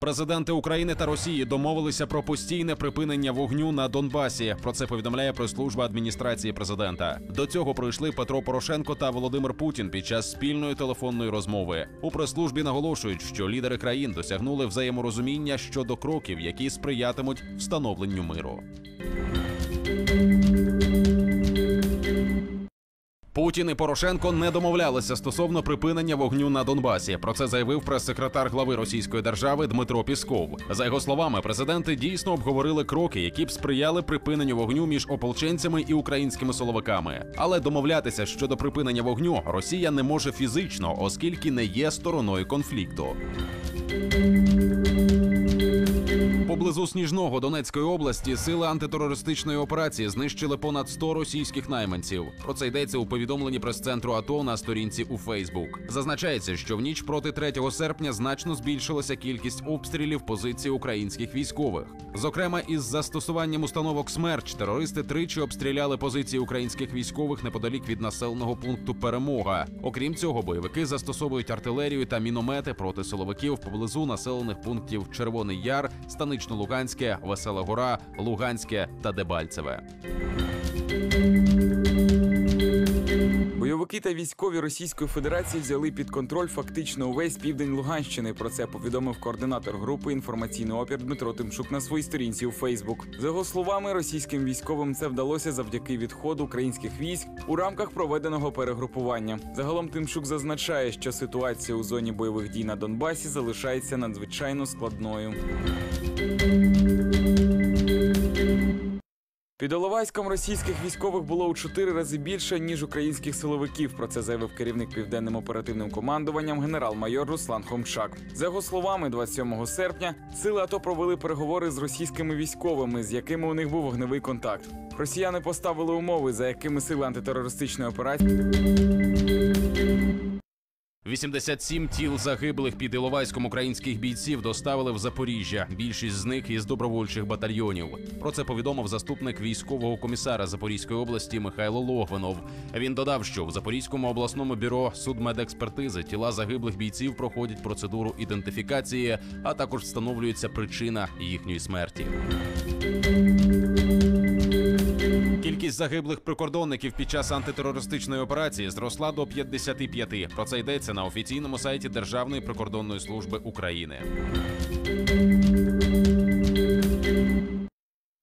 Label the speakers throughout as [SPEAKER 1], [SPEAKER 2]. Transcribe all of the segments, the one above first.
[SPEAKER 1] Президенти України та Росії домовилися про постійне припинення вогню на Донбасі. Про це повідомляє прес-служба адміністрації президента. До цього пройшли Петро Порошенко та Володимир Путін під час спільної телефонної розмови. У прес-службі наголошують, що лідери країн досягнули взаєморозуміння щодо кроків, які сприятимуть встановленню миру. Путін і Порошенко не домовлялися стосовно припинення вогню на Донбасі. Про це заявив прес-секретар глави Російської держави Дмитро Пісков. За його словами, президенти дійсно обговорили кроки, які б сприяли припиненню вогню між ополченцями і українськими силовиками. Але домовлятися щодо припинення вогню Росія не може фізично, оскільки не є стороною конфлікту. Поблизу Сніжного Донецької області сили антитерористичної операції знищили понад 100 російських найманців. Про це йдеться у повідомленні прес-центру АТО на сторінці у Фейсбук. Зазначається, що в ніч проти 3 серпня значно збільшилася кількість обстрілів позицій українських військових. Зокрема, із застосуванням установок «Смерч» терористи тричі обстріляли позиції українських військових неподалік від населеного пункту Перемога. Окрім цього, бойовики застосовують артилерію та міномети проти силовиків поблизу населених пунктів Червоний Яр, Станично-Луганське, Весела Гора, Луганське та Дебальцеве.
[SPEAKER 2] Бойовики та військові Російської Федерації взяли під контроль фактично увесь південь Луганщини. Про це повідомив координатор групи інформаційний опір Дмитро Тимчук на своїй сторінці у Фейсбук. За його словами, російським військовим це вдалося завдяки відходу українських військ у рамках проведеного перегрупування. Загалом Тимчук зазначає, що ситуація у зоні бойових дій на Донбасі залишається надзвичайно складною. Під Оловайськом російських військових було у чотири рази більше ніж українських силовиків. Про це заявив керівник південним оперативним командуванням генерал-майор Руслан Хомчак. За його словами, 27 серпня сили АТО провели переговори з російськими військовими, з якими у них був вогневий контакт. Росіяни поставили умови, за якими сили антитерористичної операції
[SPEAKER 1] 87 тіл загиблих під Іловайськом українських бійців доставили в Запоріжжя. Більшість з них із добровольчих батальйонів. Про це повідомив заступник військового комісара Запорізької області Михайло Логвинов. Він додав, що в Запорізькому обласному бюро судмедекспертизи тіла загиблих бійців проходять процедуру ідентифікації, а також встановлюється причина їхньої смерті. Кількість загиблих прикордонників під час антитерористичної операції зросла до 55. Про це йдеться на офіційному сайті Державної прикордонної служби України.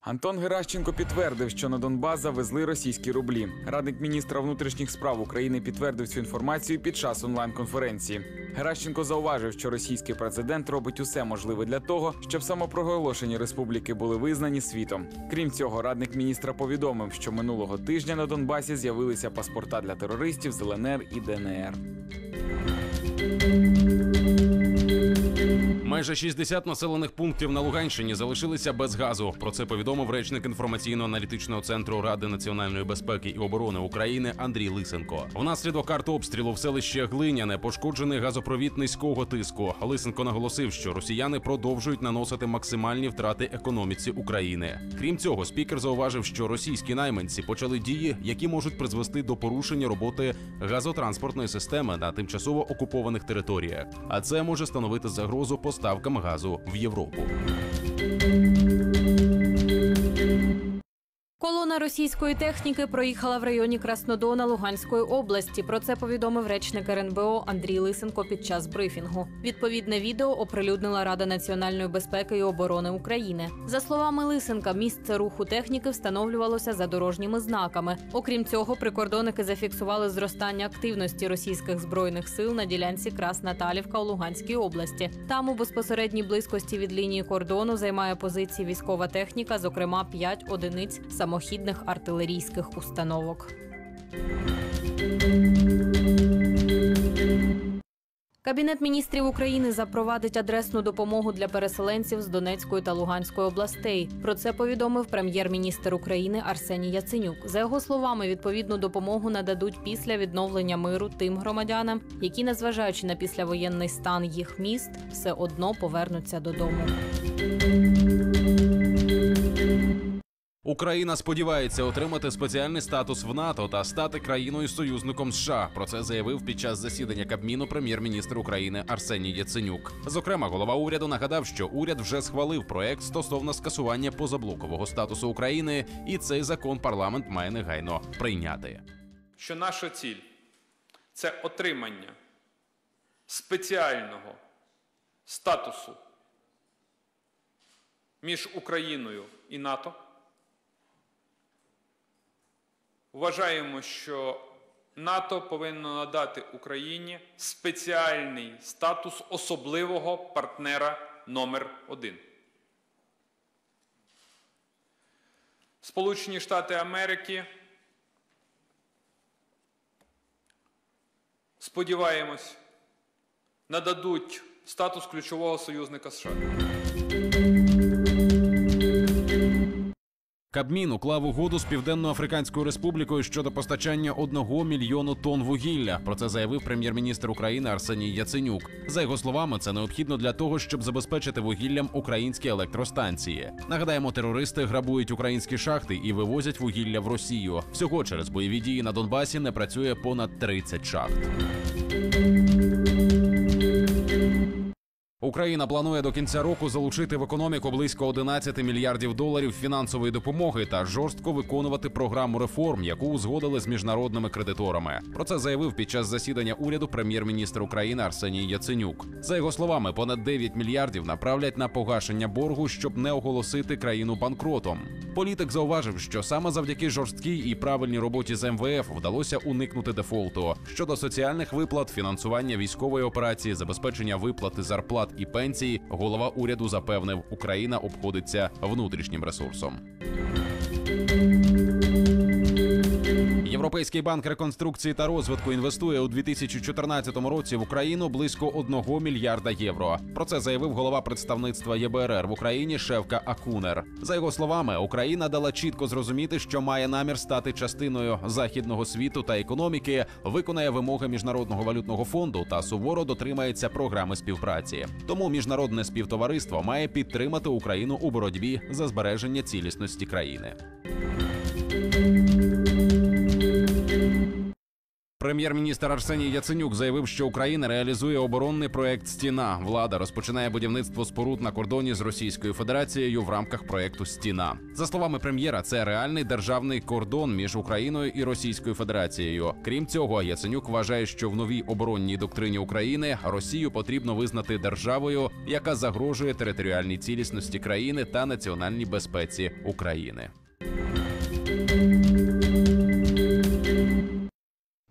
[SPEAKER 2] Антон Геращенко підтвердив, що на Донбас завезли російські рублі. Радник міністра внутрішніх справ України підтвердив цю інформацію під час онлайн-конференції. Геращенко зауважив, що російський президент робить усе можливе для того, щоб самопроголошені республіки були визнані світом. Крім цього, радник міністра повідомив, що минулого тижня на Донбасі з'явилися паспорта для терористів з ЛНР і ДНР.
[SPEAKER 1] Майже 60 населених пунктів на Луганщині залишилися без газу. Про це повідомив речник інформаційно-аналітичного центру Ради національної безпеки і оборони України Андрій Лисенко. Внаслідок артобстрілу в селище Глиняне пошкоджений газопровід низького тиску. Лисенко наголосив, що росіяни продовжують наносити максимальні втрати економіці України. Крім цього, спікер зауважив, що російські найманці почали дії, які можуть призвести до порушення роботи газотранспортної системи на тимчасово окупованих територіях. А це може становити загрозу поставкам газу в Європу.
[SPEAKER 3] Колона російської техніки проїхала в районі Краснодона Луганської області. Про це повідомив речник РНБО Андрій Лисенко під час брифінгу. Відповідне відео оприлюднила Рада національної безпеки і оборони України. За словами Лисенка, місце руху техніки встановлювалося за дорожніми знаками. Окрім цього, прикордонники зафіксували зростання активності російських збройних сил на ділянці Красна Талівка у Луганській області. Там у безпосередній близькості від лінії кордону займає позиції військова техніка, зокрема 5 одиниць самохідних артилерійських установок. Кабінет міністрів України запровадить адресну допомогу для переселенців з Донецької та Луганської областей. Про це повідомив прем'єр-міністр України Арсеній Яценюк. За його словами, відповідну допомогу нададуть після відновлення миру тим громадянам, які, незважаючи на післявоєнний стан їх міст, все одно повернуться додому.
[SPEAKER 1] Україна сподівається отримати спеціальний статус в НАТО та стати країною союзником США. Про це заявив під час засідання Кабміну прем'єр-міністр України Арсеній Яценюк. Зокрема, голова уряду нагадав, що уряд вже схвалив проект стосовно скасування позаблокового статусу України, і цей закон парламент має негайно прийняти.
[SPEAKER 4] що наша ціль це отримання спеціального статусу між Україною і НАТО. Вважаємо, що НАТО повинно надати Україні спеціальний статус особливого партнера номер один. Сполучені Штати Америки сподіваємось, нададуть статус ключового союзника США.
[SPEAKER 1] Кабмін уклав угоду з Південно-Африканською Республікою щодо постачання одного мільйону тонн вугілля. Про це заявив прем'єр-міністр України Арсеній Яценюк. За його словами, це необхідно для того, щоб забезпечити вугіллям українські електростанції. Нагадаємо, терористи грабують українські шахти і вивозять вугілля в Росію. Всього через бойові дії на Донбасі не працює понад 30 шахт. Україна планує до кінця року залучити в економіку близько 11 мільярдів доларів фінансової допомоги та жорстко виконувати програму реформ, яку узгодили з міжнародними кредиторами. Про це заявив під час засідання уряду прем'єр-міністр України Арсеній Яценюк. За його словами, понад 9 мільярдів направлять на погашення боргу, щоб не оголосити країну банкротом. Політик зауважив, що саме завдяки жорсткій і правильній роботі з МВФ вдалося уникнути дефолту щодо соціальних виплат, фінансування військової операції, забезпечення виплати зарплат і пенсій. Голова уряду запевнив, Україна обходиться внутрішнім ресурсом. Європейський банк реконструкції та розвитку інвестує у 2014 році в Україну близько 1 мільярда євро. Про це заявив голова представництва ЄБРР в Україні Шевка Акунер. За його словами, Україна дала чітко зрозуміти, що має намір стати частиною західного світу та економіки, виконає вимоги міжнародного валютного фонду та суворо дотримається програми співпраці. Тому міжнародне співтовариство має підтримати Україну у боротьбі за збереження цілісності країни. Прем'єр-міністр Арсеній Яценюк заявив, що Україна реалізує оборонний проект Стіна. Влада розпочинає будівництво споруд на кордоні з Російською Федерацією в рамках проекту Стіна. За словами прем'єра, це реальний державний кордон між Україною і Російською Федерацією. Крім цього, Яценюк вважає, що в новій оборонній доктрині України Росію потрібно визнати державою, яка загрожує територіальній цілісності країни та національній безпеці України.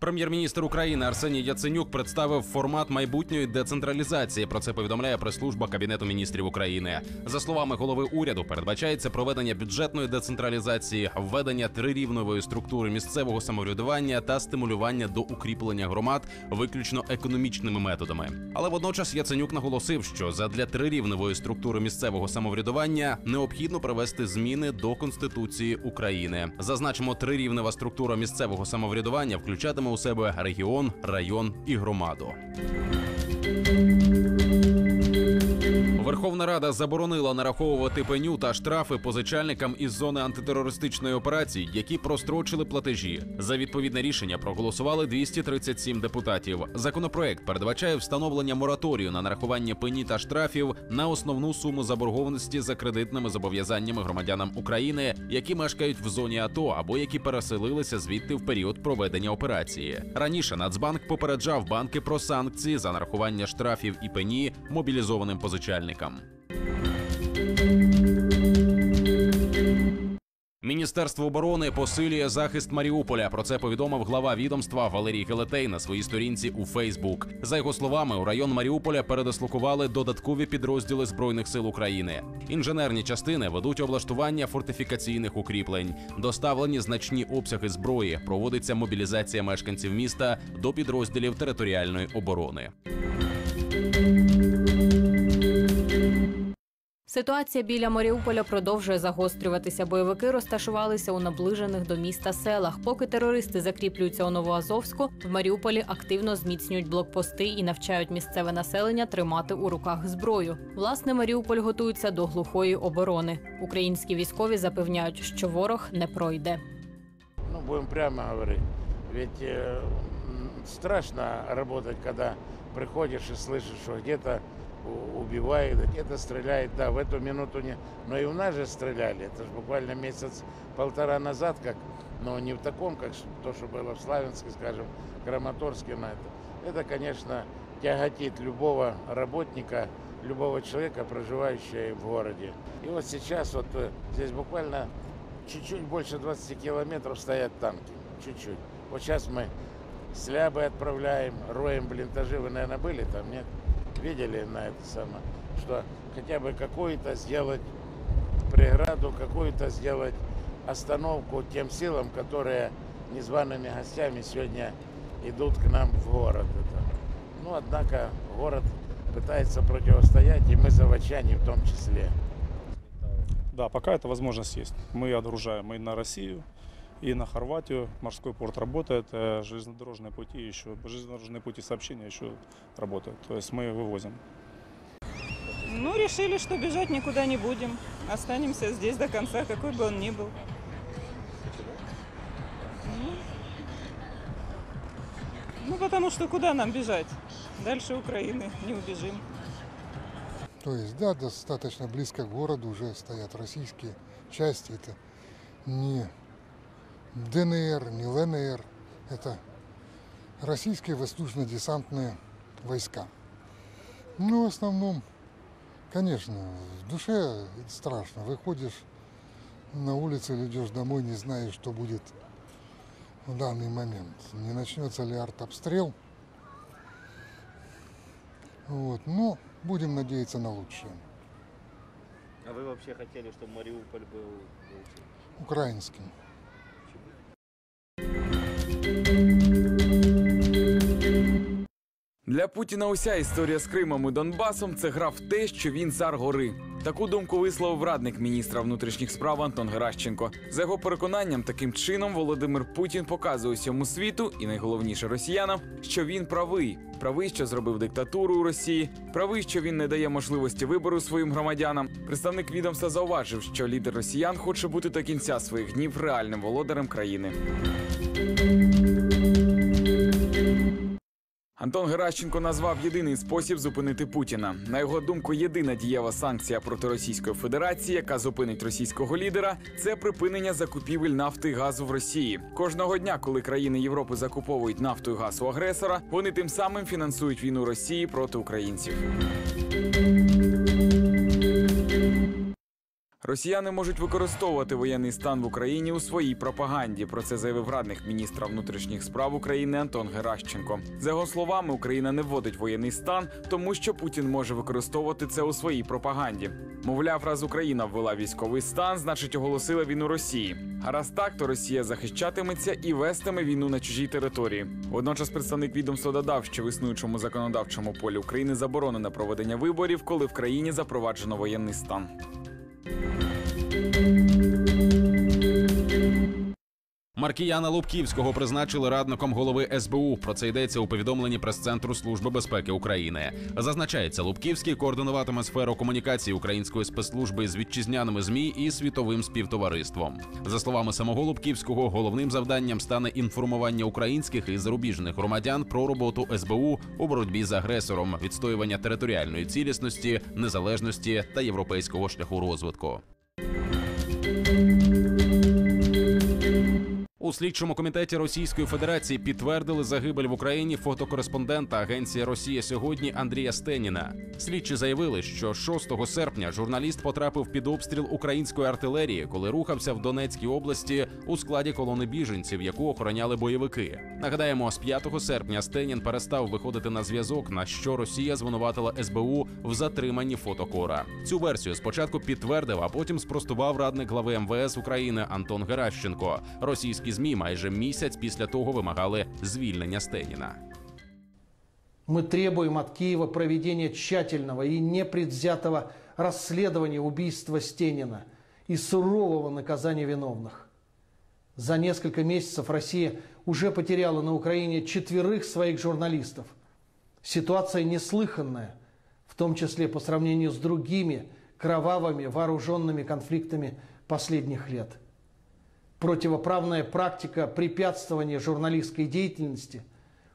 [SPEAKER 1] Прем'єр-міністр України Арсеній Яценюк представив формат майбутньої децентралізації. Про це повідомляє прес-служба Кабінету міністрів України. За словами голови уряду, передбачається проведення бюджетної децентралізації, введення трирівневої структури місцевого самоврядування та стимулювання до укріплення громад виключно економічними методами. Але водночас Яценюк наголосив, що задля трирівневої структури місцевого самоврядування необхідно провести зміни до конституції України. Зазначимо, трирівнева структура місцевого самоврядування включатиме у себе регіон, район і громаду. Верховна Рада заборонила нараховувати пеню та штрафи позичальникам із зони антитерористичної операції, які прострочили платежі. За відповідне рішення проголосували 237 депутатів. Законопроект передбачає встановлення мораторію на нарахування пені та штрафів на основну суму заборгованості за кредитними зобов'язаннями громадянам України, які мешкають в зоні АТО або які переселилися звідти в період проведення операції. Раніше Нацбанк попереджав банки про санкції за нарахування штрафів і пені мобілізованим позичальникам. Міністерство оборони посилює захист Маріуполя. Про це повідомив глава відомства Валерій Гелетей на своїй сторінці у Фейсбук. За його словами, у район Маріуполя передислокували додаткові підрозділи збройних сил України. Інженерні частини ведуть облаштування фортифікаційних укріплень, доставлені значні обсяги зброї. Проводиться мобілізація мешканців міста до підрозділів територіальної оборони.
[SPEAKER 3] Ситуація біля Маріуполя продовжує загострюватися. Бойовики розташувалися у наближених до міста селах. Поки терористи закріплюються у Новоазовську, в Маріуполі активно зміцнюють блокпости і навчають місцеве населення тримати у руках зброю. Власне, Маріуполь готується до глухої оборони. Українські військові запевняють, що ворог не пройде.
[SPEAKER 5] Ну, будем прямо говорить. Ведь э, м, страшно работать, когда приходишь и слышишь, что где-то у- убивают, где-то стреляют. Да, в эту минуту не... Но и у нас же стреляли. Это же буквально месяц-полтора назад, как... Но не в таком, как то, что было в Славянске, скажем, Краматорске на это. Это, конечно, тяготит любого работника, любого человека, проживающего в городе. И вот сейчас вот э, здесь буквально чуть-чуть больше 20 километров стоят танки. Чуть-чуть. Вот сейчас мы слябы отправляем, роем блиндажи. Вы, наверное, были там, нет? Видели на это самое? Что хотя бы какую-то сделать преграду, какую-то сделать остановку тем силам, которые незваными гостями сегодня идут к нам в город. Это. Ну, однако город пытается противостоять, и мы заводчане в том числе.
[SPEAKER 6] Да, пока эта возможность есть. Мы отгружаем и на Россию, и на Хорватию. Морской порт работает, э, железнодорожные пути еще, железнодорожные пути сообщения еще работают. То есть мы вывозим.
[SPEAKER 7] Ну, решили, что бежать никуда не будем. Останемся здесь до конца, какой бы он ни был. Ну, Ну, потому что куда нам бежать? Дальше Украины не убежим.
[SPEAKER 8] То есть, да, достаточно близко к городу уже стоят российские части. Это не ДНР, не ЛНР. Это российские воздушно-десантные войска. Ну, в основном, конечно, в душе страшно. Выходишь на улицу или идешь домой, не знаешь, что будет в данный момент. Не начнется ли артобстрел. Вот. Но будем надеяться на лучшее.
[SPEAKER 9] А вы вообще хотели, чтобы Мариуполь был лучше?
[SPEAKER 8] Украинским.
[SPEAKER 2] Для Путіна уся історія з Кримом і Донбасом це гра в те, що він цар гори. Таку думку висловив радник міністра внутрішніх справ Антон Геращенко. За його переконанням, таким чином Володимир Путін показує усьому світу і найголовніше росіянам, що він правий. Правий, що зробив диктатуру у Росії, правий, що він не дає можливості вибору своїм громадянам. Представник відомства зауважив, що лідер росіян хоче бути до кінця своїх днів реальним володарем країни. Антон Геращенко назвав єдиний спосіб зупинити Путіна. На його думку, єдина дієва санкція проти Російської Федерації, яка зупинить російського лідера, це припинення закупівель нафти і газу в Росії. Кожного дня, коли країни Європи закуповують нафту і газ у агресора, вони тим самим фінансують війну Росії проти українців. Росіяни можуть використовувати воєнний стан в Україні у своїй пропаганді. Про це заявив радник міністра внутрішніх справ України Антон Геращенко. За його словами, Україна не вводить воєнний стан, тому що Путін може використовувати це у своїй пропаганді. Мовляв, раз Україна ввела військовий стан, значить оголосила війну Росії. А раз так, то Росія захищатиметься і вестиме війну на чужій території. Водночас представник відомства додав, що в існуючому законодавчому полі України заборонено проведення виборів, коли в країні запроваджено воєнний стан.
[SPEAKER 1] Música Маркіяна Лубківського призначили радником голови СБУ. Про це йдеться у повідомленні прес-центру Служби безпеки України. Зазначається, Лубківський координуватиме сферу комунікації української спецслужби з вітчизняними змі і світовим співтовариством. За словами самого Лубківського, головним завданням стане інформування українських і зарубіжних громадян про роботу СБУ у боротьбі з агресором, відстоювання територіальної цілісності, незалежності та європейського шляху розвитку. У слідчому комітеті Російської Федерації підтвердили загибель в Україні фотокореспондента агенції Росія сьогодні Андрія Стеніна. Слідчі заявили, що 6 серпня журналіст потрапив під обстріл української артилерії, коли рухався в Донецькій області у складі колони біженців, яку охороняли бойовики. Нагадаємо, з 5 серпня Стенін перестав виходити на зв'язок, на що Росія звинуватила СБУ в затриманні фотокора. Цю версію спочатку підтвердив, а потім спростував радник глави МВС України Антон Геращенко. Російські змі майже місяць після того вимагали звільнення Стеніна.
[SPEAKER 10] Мы требуем от Киева проведения тщательного и непредвзятого расследования убийства Стенина и сурового наказания виновных. За несколько месяцев Россия уже потеряла на Украине четверых своих журналистов. Ситуация неслыханная, в том числе по сравнению с другими кровавыми вооруженными конфликтами последних лет. Противоправная практика препятствования журналистской деятельности,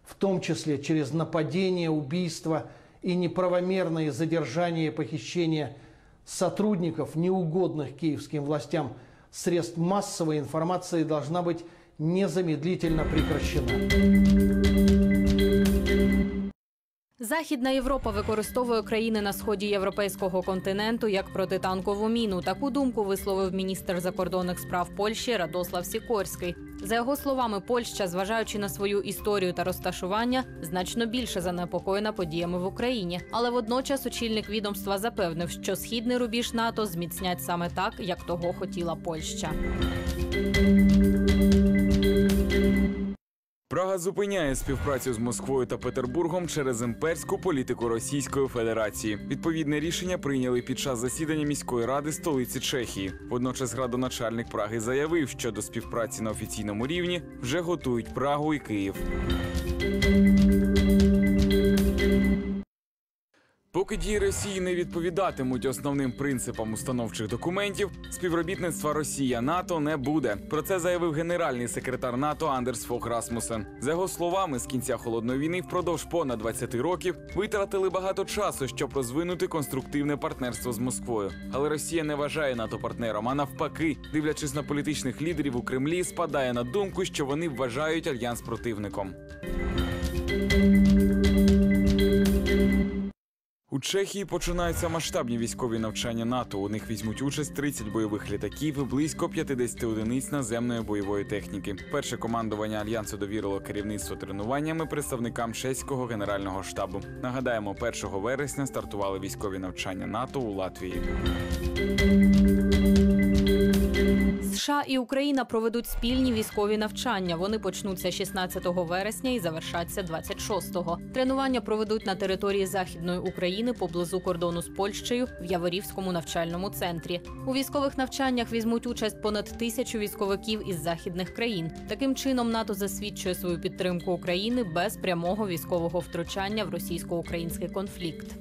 [SPEAKER 10] в том числе через нападения, убийства и неправомерные задержания и похищения сотрудников, неугодных киевским властям средств массовой информации, должна быть незамедлительно прекращена.
[SPEAKER 3] Західна Європа використовує країни на сході європейського континенту як протитанкову міну. Таку думку висловив міністр закордонних справ Польщі Радослав Сікорський. За його словами, Польща, зважаючи на свою історію та розташування, значно більше занепокоєна подіями в Україні. Але водночас очільник відомства запевнив, що східний рубіж НАТО зміцнять саме так, як того хотіла Польща.
[SPEAKER 2] Прага зупиняє співпрацю з Москвою та Петербургом через імперську політику Російської Федерації. Відповідне рішення прийняли під час засідання міської ради столиці Чехії. Водночас градоначальник Праги заявив, що до співпраці на офіційному рівні вже готують Прагу і Київ. Поки дії Росії не відповідатимуть основним принципам установчих документів, співробітництва Росія НАТО не буде. Про це заявив генеральний секретар НАТО Андерс Фог Расмусен. За його словами, з кінця холодної війни впродовж понад 20 років витратили багато часу, щоб розвинути конструктивне партнерство з Москвою. Але Росія не вважає НАТО партнером, а навпаки, дивлячись на політичних лідерів у Кремлі, спадає на думку, що вони вважають альянс противником. У Чехії починаються масштабні військові навчання НАТО. У них візьмуть участь 30 бойових літаків і близько 50 одиниць наземної бойової техніки. Перше командування альянсу довірило керівництво тренуваннями представникам чеського генерального штабу. Нагадаємо, 1 вересня стартували військові навчання НАТО у Латвії.
[SPEAKER 3] США і Україна проведуть спільні військові навчання. Вони почнуться 16 вересня і завершаться 26-го. Тренування проведуть на території Західної України поблизу кордону з Польщею в Яворівському навчальному центрі. У військових навчаннях візьмуть участь понад тисячу військовиків із західних країн. Таким чином НАТО засвідчує свою підтримку України без прямого військового втручання в російсько-український конфлікт.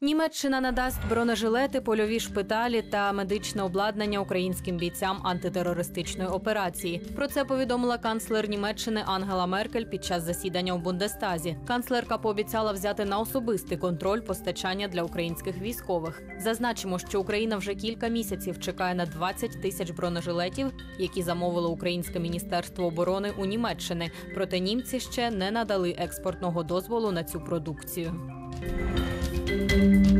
[SPEAKER 3] Німеччина надасть бронежилети, польові шпиталі та медичне обладнання українським бійцям антитерористичної операції. Про це повідомила канцлер Німеччини Ангела Меркель під час засідання у Бундестазі. Канцлерка пообіцяла взяти на особистий контроль постачання для українських військових. Зазначимо, що Україна вже кілька місяців чекає на 20 тисяч бронежилетів, які замовило Українське міністерство оборони у Німеччини. Проте німці ще не надали експортного дозволу на цю продукцію.
[SPEAKER 1] Música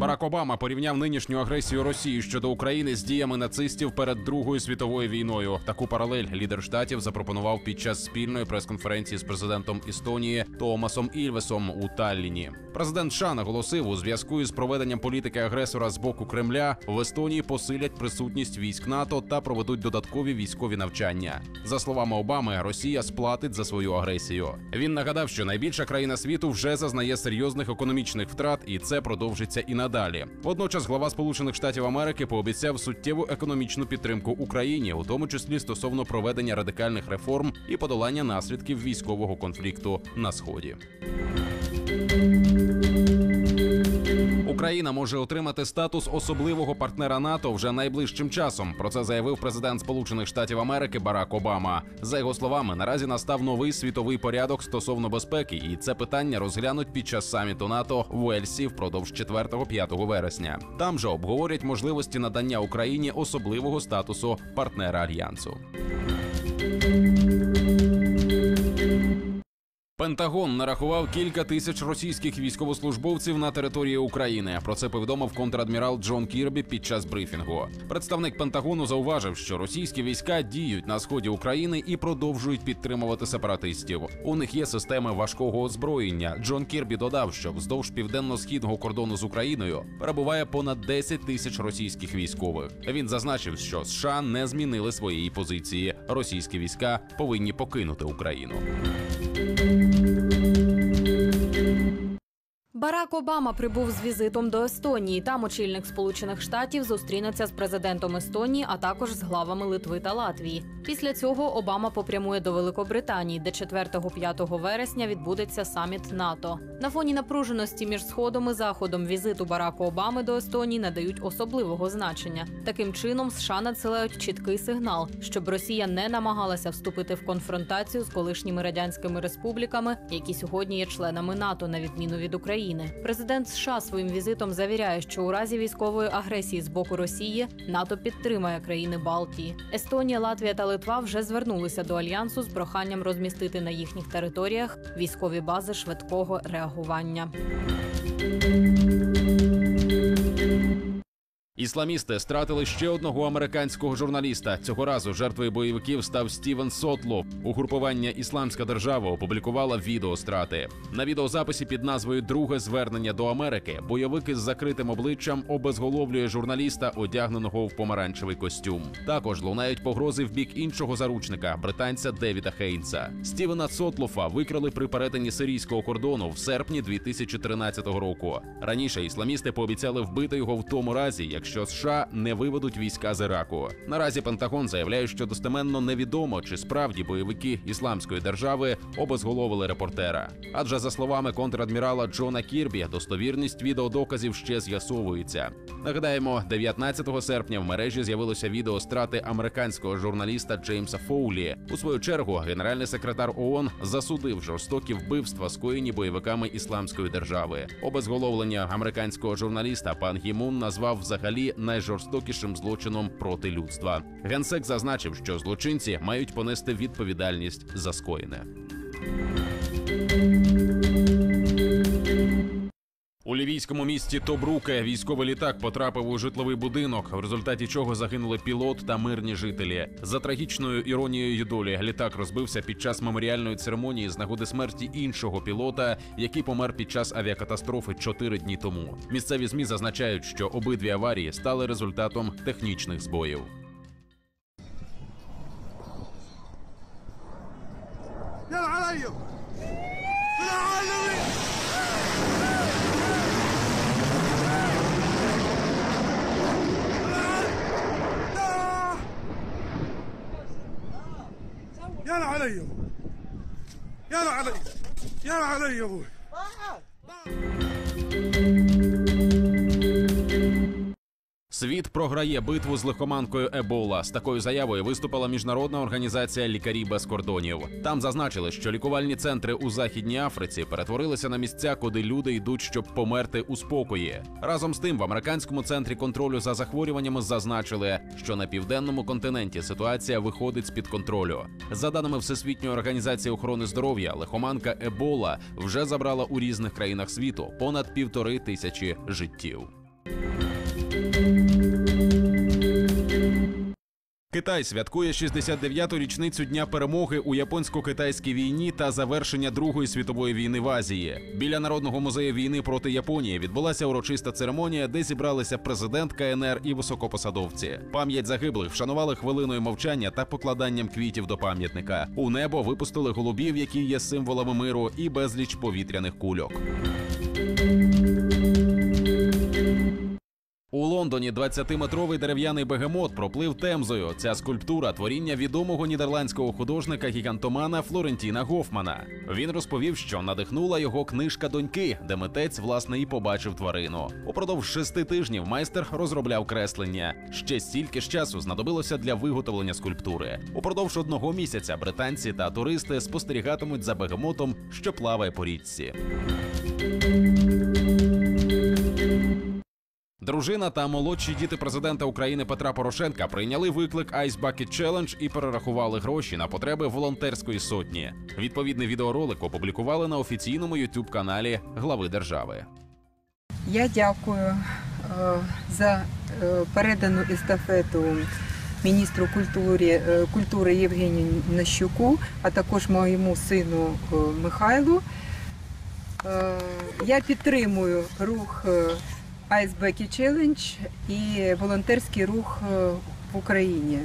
[SPEAKER 1] Барак Обама порівняв нинішню агресію Росії щодо України з діями нацистів перед Другою світовою війною. Таку паралель лідер штатів запропонував під час спільної прес-конференції з президентом Естонії Томасом Ільвесом у Талліні. Президент США наголосив у зв'язку із проведенням політики агресора з боку Кремля в Естонії посилять присутність військ НАТО та проведуть додаткові військові навчання. За словами Обами, Росія сплатить за свою агресію. Він нагадав, що найбільша країна світу вже зазнає серйозних економічних втрат, і це продовжиться і надалі. Водночас глава Сполучених Штатів Америки пообіцяв суттєву економічну підтримку Україні, у тому числі стосовно проведення радикальних реформ і подолання наслідків військового конфлікту на сході. Україна може отримати статус особливого партнера НАТО вже найближчим часом. Про це заявив президент Сполучених Штатів Америки Барак Обама. За його словами, наразі настав новий світовий порядок стосовно безпеки, і це питання розглянуть під час саміту НАТО в Уельсі впродовж 4-5 вересня. Там же обговорять можливості надання Україні особливого статусу партнера альянсу. Пентагон нарахував кілька тисяч російських військовослужбовців на території України. Про це повідомив контрадмірал Джон Кірбі під час брифінгу. Представник Пентагону зауважив, що російські війська діють на сході України і продовжують підтримувати сепаратистів. У них є системи важкого озброєння. Джон Кірбі додав, що вздовж південно-східного кордону з Україною перебуває понад 10 тисяч російських військових. Він зазначив, що США не змінили своєї позиції. Російські війська повинні покинути Україну.
[SPEAKER 3] Барак Обама прибув з візитом до Естонії. Там очільник Сполучених Штатів зустрінеться з президентом Естонії, а також з главами Литви та Латвії. Після цього Обама попрямує до Великобританії, де 4-5 вересня відбудеться саміт НАТО. На фоні напруженості між сходом і заходом візиту Бараку Обами до Естонії надають особливого значення. Таким чином, США надсилають чіткий сигнал, щоб Росія не намагалася вступити в конфронтацію з колишніми радянськими республіками, які сьогодні є членами НАТО, на відміну від України. Президент США своїм візитом завіряє, що у разі військової агресії з боку Росії НАТО підтримає країни Балтії. Естонія, Латвія та Литва вже звернулися до альянсу з проханням розмістити на їхніх територіях військові бази швидкого реагування.
[SPEAKER 1] Ісламісти стратили ще одного американського журналіста. Цього разу жертвою бойовиків став Стівен Сотло. Угрупування Ісламська держава опублікувала відео страти. На відеозаписі під назвою Друге звернення до Америки бойовик із закритим обличчям обезголовлює журналіста, одягненого в помаранчевий костюм. Також лунають погрози в бік іншого заручника, британця Девіда Хейнса. Стівена Сотлофа викрали при перетині сирійського кордону в серпні 2013 року. Раніше ісламісти пообіцяли вбити його в тому разі, якщо США не виведуть війська з Іраку. Наразі Пентагон заявляє, що достеменно невідомо, чи справді бойовики ісламської держави обезголовили репортера. Адже за словами контрадмірала Джона Кірбі, достовірність відеодоказів ще з'ясовується. Нагадаємо, 19 серпня в мережі з'явилося відео страти американського журналіста Джеймса Фоулі. У свою чергу генеральний секретар ООН засудив жорстокі вбивства, скоєні бойовиками ісламської держави. Обезголовлення американського журналіста пан Гімун назвав взагалі найжорстокішим злочином проти людства. Генсек зазначив, що злочинці мають понести відповідальність за скоєне. У лівійському місті Тобруке військовий літак потрапив у житловий будинок, в результаті чого загинули пілот та мирні жителі. За трагічною іронією долі літак розбився під час меморіальної церемонії з нагоди смерті іншого пілота, який помер під час авіакатастрофи чотири дні тому. Місцеві змі зазначають, що обидві аварії стали результатом технічних збоїв.
[SPEAKER 11] يلا علي يا علي يلا علي يا أبوي.
[SPEAKER 1] Світ програє битву з лихоманкою Ебола. З такою заявою виступила міжнародна організація Лікарі без кордонів. Там зазначили, що лікувальні центри у західній Африці перетворилися на місця, куди люди йдуть, щоб померти у спокої. Разом з тим, в американському центрі контролю за захворюваннями зазначили, що на південному континенті ситуація виходить з під контролю. За даними Всесвітньої організації охорони здоров'я, лихоманка Ебола вже забрала у різних країнах світу понад півтори тисячі життів. Китай святкує 69-ту річницю дня перемоги у японсько-китайській війні та завершення Другої світової війни в Азії. Біля народного музею війни проти Японії відбулася урочиста церемонія, де зібралися президент КНР і високопосадовці. Пам'ять загиблих вшанували хвилиною мовчання та покладанням квітів до пам'ятника. У небо випустили голубів, які є символами миру, і безліч повітряних кульок. У Лондоні 20-метровий дерев'яний бегемот проплив темзою. Ця скульптура творіння відомого нідерландського художника гігантомана Флорентіна Гофмана. Він розповів, що надихнула його книжка доньки, де митець власне і побачив тварину. Упродовж шести тижнів майстер розробляв креслення. Ще стільки ж часу знадобилося для виготовлення скульптури. Упродовж одного місяця британці та туристи спостерігатимуть за бегемотом, що плаває по річці. Дружина та молодші діти президента України Петра Порошенка прийняли виклик Ice Bucket Challenge і перерахували гроші на потреби волонтерської сотні. Відповідний відеоролик опублікували на офіційному youtube каналі глави держави.
[SPEAKER 12] Я дякую е, за е, передану естафету міністру культури, е, культури Євгенію Нащуку, а також моєму сину Михайлу. Я підтримую рух Ice Bucket Challenge і волонтерський рух е, в Україні.